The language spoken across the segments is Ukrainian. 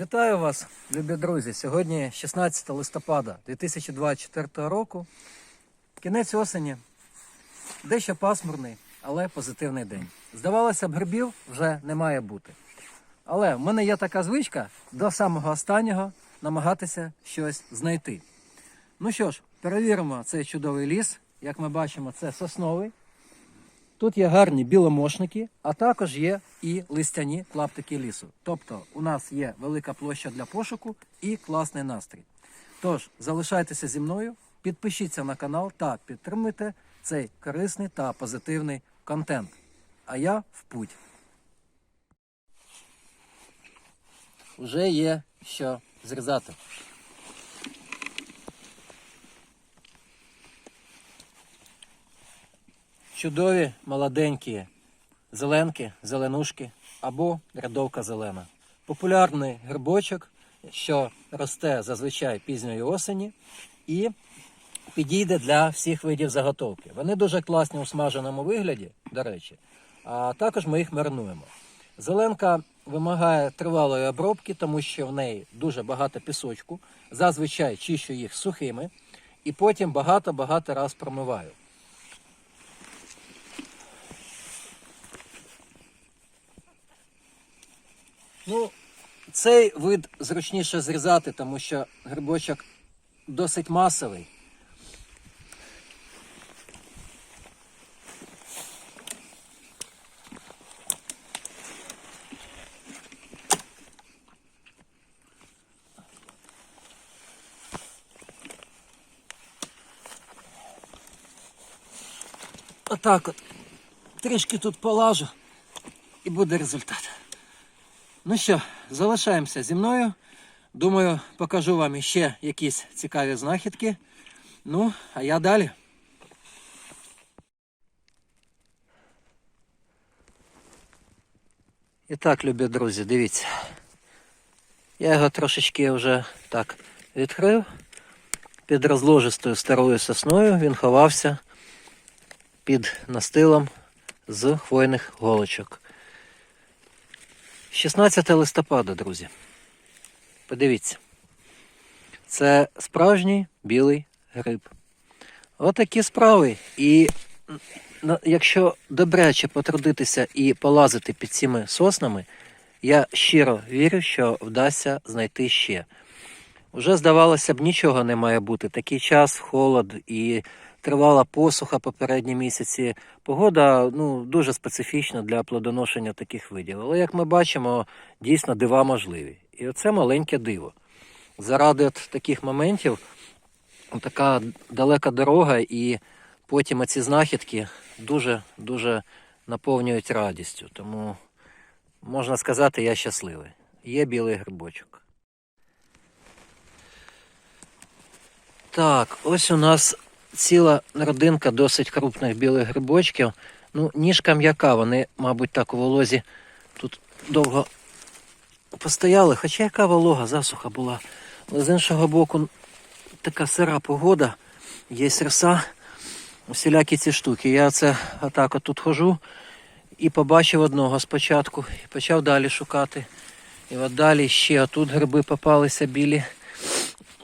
Вітаю вас, любі друзі. Сьогодні 16 листопада 2024 року. Кінець осені. Дещо пасмурний, але позитивний день. Здавалося б, грибів вже не має бути. Але в мене є така звичка до самого останнього намагатися щось знайти. Ну що ж, перевіримо цей чудовий ліс. Як ми бачимо, це сосновий. Тут є гарні біломошники, а також є і листяні клаптики лісу. Тобто у нас є велика площа для пошуку і класний настрій. Тож залишайтеся зі мною, підпишіться на канал та підтримуйте цей корисний та позитивний контент. А я в путь. Уже є що зрізати. Чудові молоденькі зеленки, зеленушки або рядовка зелена. Популярний грибочок, що росте зазвичай пізньої осені і підійде для всіх видів заготовки. Вони дуже класні у смаженому вигляді, до речі, а також ми їх маринуємо. Зеленка вимагає тривалої обробки, тому що в неї дуже багато пісочку. Зазвичай чищу їх сухими і потім багато-багато раз промиваю. Ну, цей вид зручніше зрізати, тому що грибочок досить масовий. Отак от. Трішки тут полажу і буде результат. Ну що, залишаємося зі мною. Думаю, покажу вам ще якісь цікаві знахідки. Ну, а я далі. І так, любі друзі, дивіться. Я його трошечки вже так відкрив. Під розложистою старою сосною він ховався під настилом з хвойних голочок. 16 листопада, друзі. Подивіться. Це справжній білий гриб. Отакі справи. І якщо добряче потрудитися і полазити під цими соснами, я щиро вірю, що вдасться знайти ще. Уже, здавалося б, нічого не має бути. Такий час, холод і тривала посуха попередні місяці. Погода ну, дуже специфічна для плодоношення таких видів. Але як ми бачимо, дійсно дива можливі. І оце маленьке диво. Заради от таких моментів така далека дорога, і потім ці знахідки дуже-дуже наповнюють радістю. Тому можна сказати, я щасливий. Є білий грибочок. Так, ось у нас ціла родинка досить крупних білих грибочків. Ну, ніжка м'яка, вони, мабуть, так у волозі тут довго постояли, хоча яка волога, засуха була. Але з іншого боку, така сира погода, є роса, усілякі ці штуки. Я це отак от тут хожу і побачив одного спочатку, і почав далі шукати. І от далі ще тут гриби попалися білі.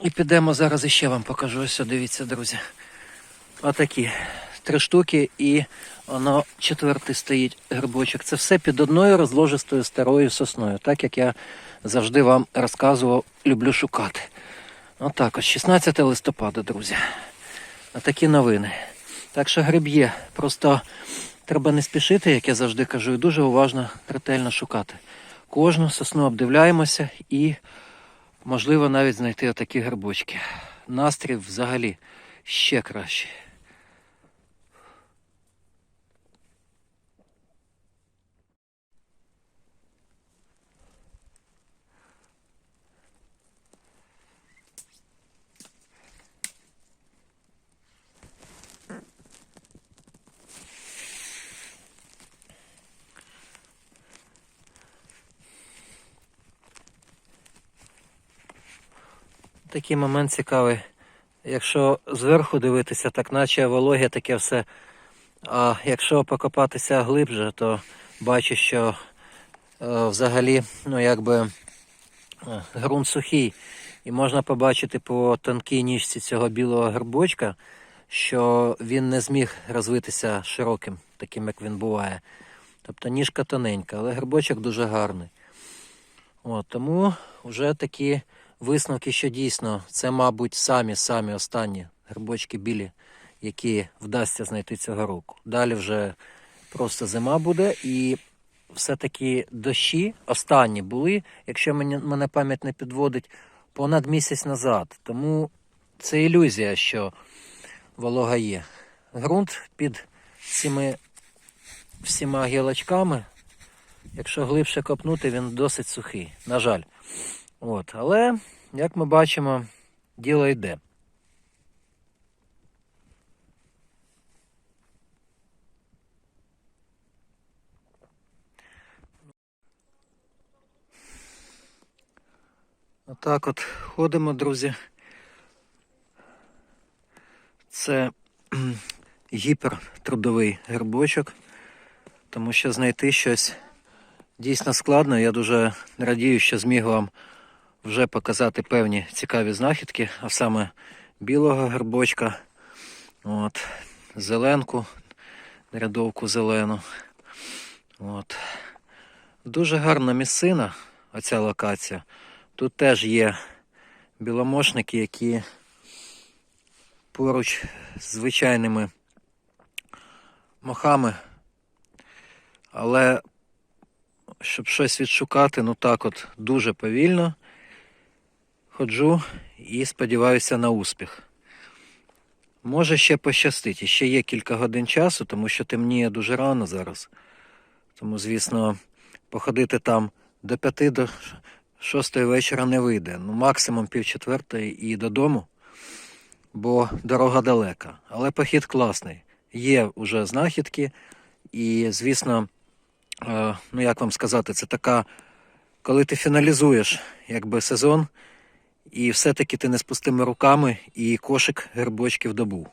І підемо зараз іще вам покажу. Ось, дивіться, друзі. Отакі три штуки і воно четвертий стоїть грибочок. Це все під одною розложистою старою сосною, так як я завжди вам розказував, люблю шукати. Отак, ось 16 листопада, друзі. Отакі новини. Так що гриб є. Просто треба не спішити, як я завжди кажу, і дуже уважно, ретельно шукати. Кожну сосну обдивляємося і можливо навіть знайти отакі грибочки. Настрій взагалі ще краще. Такий момент цікавий. Якщо зверху дивитися, так наче вологе таке все. А якщо покопатися глибше, то бачу, що е, взагалі, ну якби е, ґрунт сухий. І можна побачити по тонкій ніжці цього білого грибочка, що він не зміг розвитися широким, таким як він буває. Тобто ніжка тоненька, але грибочок дуже гарний. От, тому вже такі висновки, що дійсно це, мабуть, самі-самі останні грибочки білі, які вдасться знайти цього року. Далі вже просто зима буде і все-таки дощі останні були, якщо мені, мене пам'ять не підводить, понад місяць назад. Тому це ілюзія, що волога є. Грунт під цими всіма гілочками, якщо глибше копнути, він досить сухий, на жаль. От. Але, як ми бачимо, діло йде. Отак от ходимо, друзі. Це гіпертрудовий грибочок, тому що знайти щось дійсно складно. Я дуже радію, що зміг вам вже показати певні цікаві знахідки, а саме білого грибочка, от, зеленку, рядовку зелену. От. Дуже гарна місцина, оця локація. Тут теж є біломошники, які поруч з звичайними мохами. Але щоб щось відшукати, ну так от дуже повільно ходжу і сподіваюся на успіх. Може ще пощастить. Ще є кілька годин часу, тому що темніє дуже рано зараз. Тому, звісно, походити там до п'яти до шостої вечора не вийде. Ну, максимум пів четвертої і додому, бо дорога далека. Але похід класний. Є вже знахідки, і, звісно, е, ну як вам сказати, це така, коли ти фіналізуєш якби сезон, і все-таки ти не з пустими руками і кошик грибочків добув.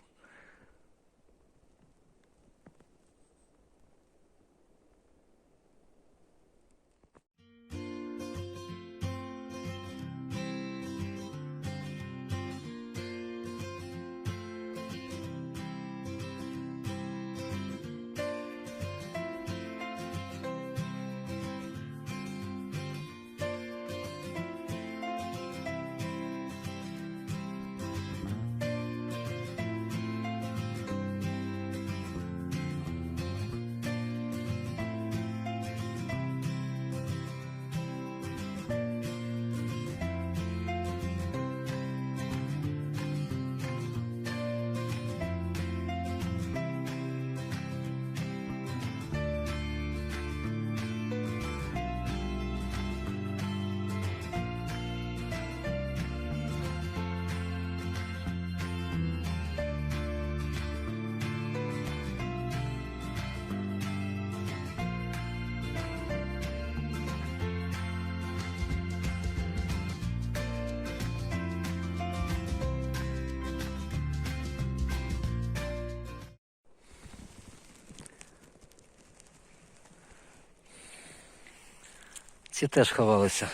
Ці теж ховалися.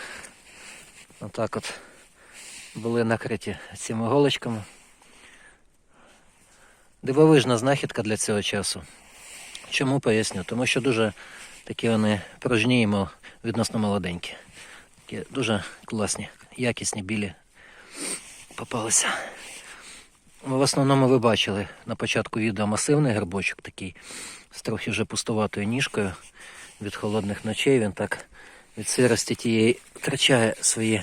Отак от були накриті цими голочками. Дивовижна знахідка для цього часу. Чому поясню? Тому що дуже такі вони пружні і відносно молоденькі. Такі дуже класні, якісні білі попалися. В основному ви бачили на початку відео масивний грибочок такий з трохи вже пустуватою ніжкою від холодних ночей. Він так від сирості тієї втрачає свої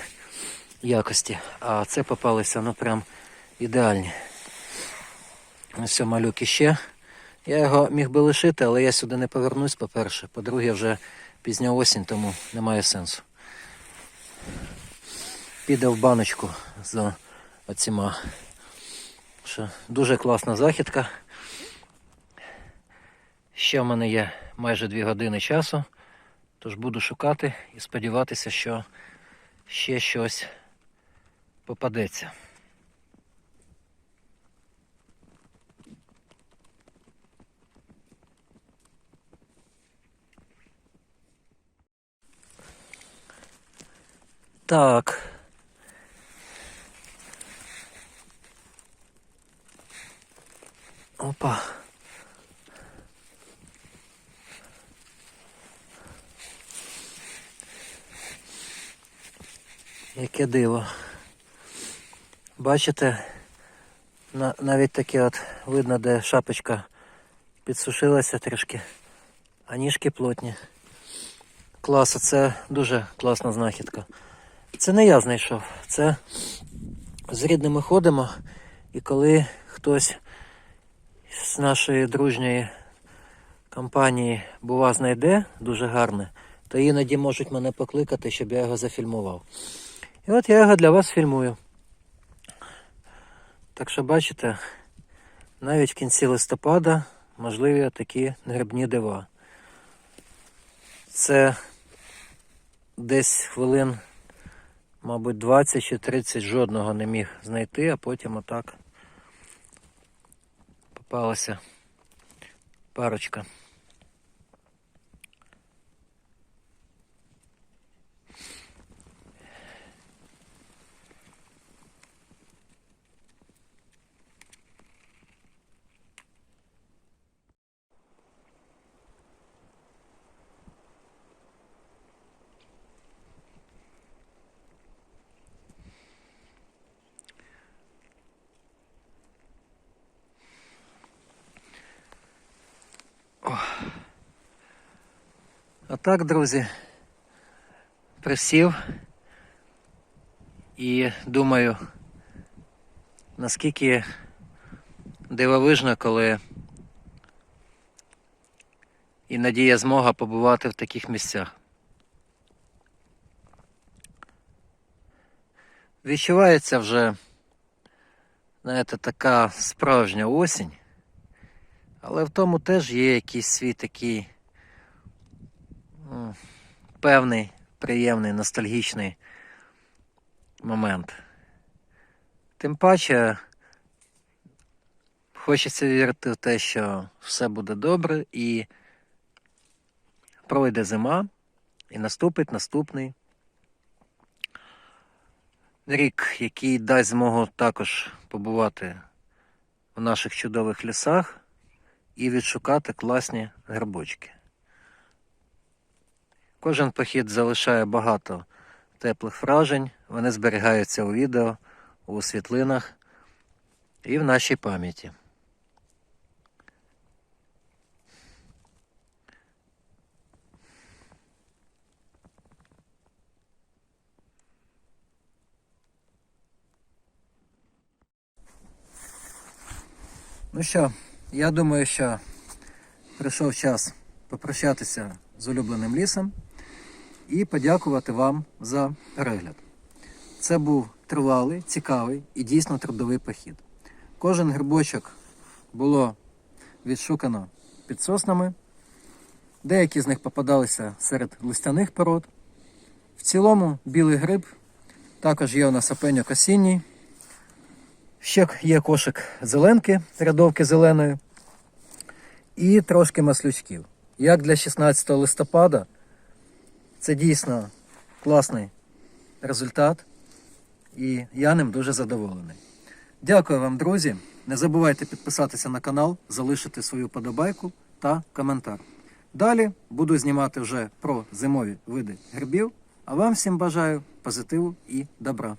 якості. А це попалися ну прям ідеальні. Ось малюк іще. Я його міг би лишити, але я сюди не повернусь, по-перше. По-друге, вже пізня осінь, тому немає сенсу. Піде в баночку за оціма. Що дуже класна західка. Ще в мене є майже дві години часу. Тож буду шукати і сподіватися, що ще щось попадеться. Так. Опа. Яке диво. Бачите, навіть таке от видно, де шапочка підсушилася трішки, а ніжки плотні. Клас, це дуже класна знахідка. Це не я знайшов. Це з рідними ходимо. І коли хтось з нашої дружньої компанії бува знайде дуже гарне, то іноді можуть мене покликати, щоб я його зафільмував. І от я його для вас фільмую. Так що бачите, навіть в кінці листопада можливі такі грибні дива. Це десь хвилин, мабуть, 20 чи 30 жодного не міг знайти, а потім отак попалася парочка. Так, друзі, присів і думаю, наскільки дивовижно, коли іноді є змога побувати в таких місцях. Відчувається вже, знаєте, така справжня осінь, але в тому теж є якийсь свій такий певний, приємний, ностальгічний момент. Тим паче хочеться вірити в те, що все буде добре і пройде зима, і наступить наступний рік, який дасть змогу також побувати в наших чудових лісах і відшукати класні грибочки. Кожен похід залишає багато теплих вражень, вони зберігаються у відео, у світлинах і в нашій пам'яті. Ну що, я думаю, що прийшов час попрощатися з улюбленим лісом і подякувати вам за перегляд. Це був тривалий, цікавий і дійсно трудовий похід. Кожен грибочок було відшукано під соснами. Деякі з них попадалися серед листяних пород. В цілому білий гриб, також є у нас опеньок осінній. Ще є кошик зеленки, рядовки зеленої. І трошки маслючків. Як для 16 листопада, це дійсно класний результат, і я ним дуже задоволений. Дякую вам, друзі. Не забувайте підписатися на канал, залишити свою подобайку та коментар. Далі буду знімати вже про зимові види грибів, а вам всім бажаю позитиву і добра.